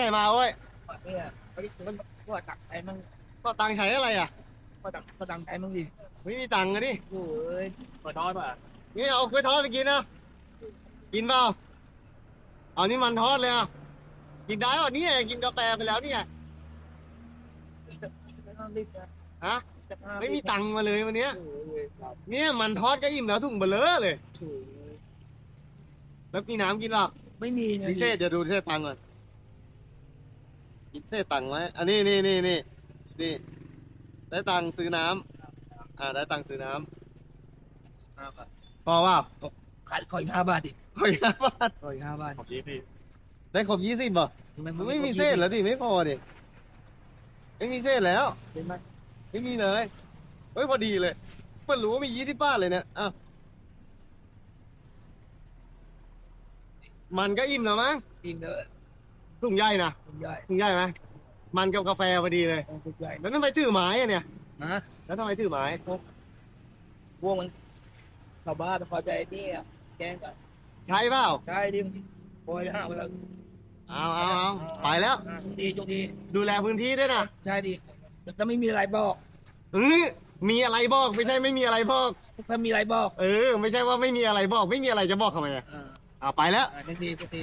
ไหนมาโอ้ยเนี่ยไอ้มันก็ตักใช้มั่งก็ตังค์ใช้อะไรอะก็ตักก็ตังใช้มั่งดิไม่มีตังค์อะดิโอ้ยเปิดน้อยป่ะนี่เอากล้วยทอดไปกินนะกินเปล่าเอานี่มันทอดเลยอะกินได้ป่ะนี่ไงกินกาแฟไปแล้วนี่ไงไม่ต้องรีบนะฮะไม่มีตังค์มาเลยวันเนี้ย โอ้ยครับเนี่ยมันทอดก็อิ่มแล้วถุงเบลอเลย โอ้ยแล้วมีน้ำกินเปล่าไม่มีนะพิเศษเดี๋ยวดูเศษตังค์ก่อน พิเศษตังค์ไว้อันนี้นี่นี่นี่นี่ได้ตังค์ซื้อน้ำอ่าได้ตังค์ซื้อน้ห้าบาทำพอเปล่าขายขออีกห้าบาทดิขออีกห้าบาทขออีกห้าบาทขอบยี่พี่ได้ครบยี่สิบป่ะมันไม่มีเศษแล้วดิไม่พอดิไม่มีเศษแล้วเป็นไหมไม่มีเลยเฮ้ยพอดีเลยเพิ่งรู้ว่ามียี่สิบบาทเลยเนี่ยอ้าวมันก็อิ่มแล้วมั้ง อิ่มเลย ถุงใหญ่นะคุณใหญ่ถุงใหญ่ไหมมันกับกาแฟพอดีเลยคุณใหญ่แล้วทำไมถือไม้อะเนี่ยนะแล้วทำไมถือไม้พวกมันชาวบ้านพอใจนี่อะแกล้งกันใช่เปล่าใช่ดิมันพอจะห้าไปแล้วเอาเอาเอาไปแล้วอ่าโชคดีโชคดี ดูแลพื้นที่ด้วยนะใช่ดิถ้าไม่มีอะไรบอกเออมีอะไรบอกไม่ใช่ไม่มีอะไรบอกถ้ามีอะไรบอก เออ ไม่ใช่ว่าไม่มีอะไรบอก ไม่มีอะไรจะบอกทำไมอะอ่าเอาไปแล้วอ่าโชคดีโชคดี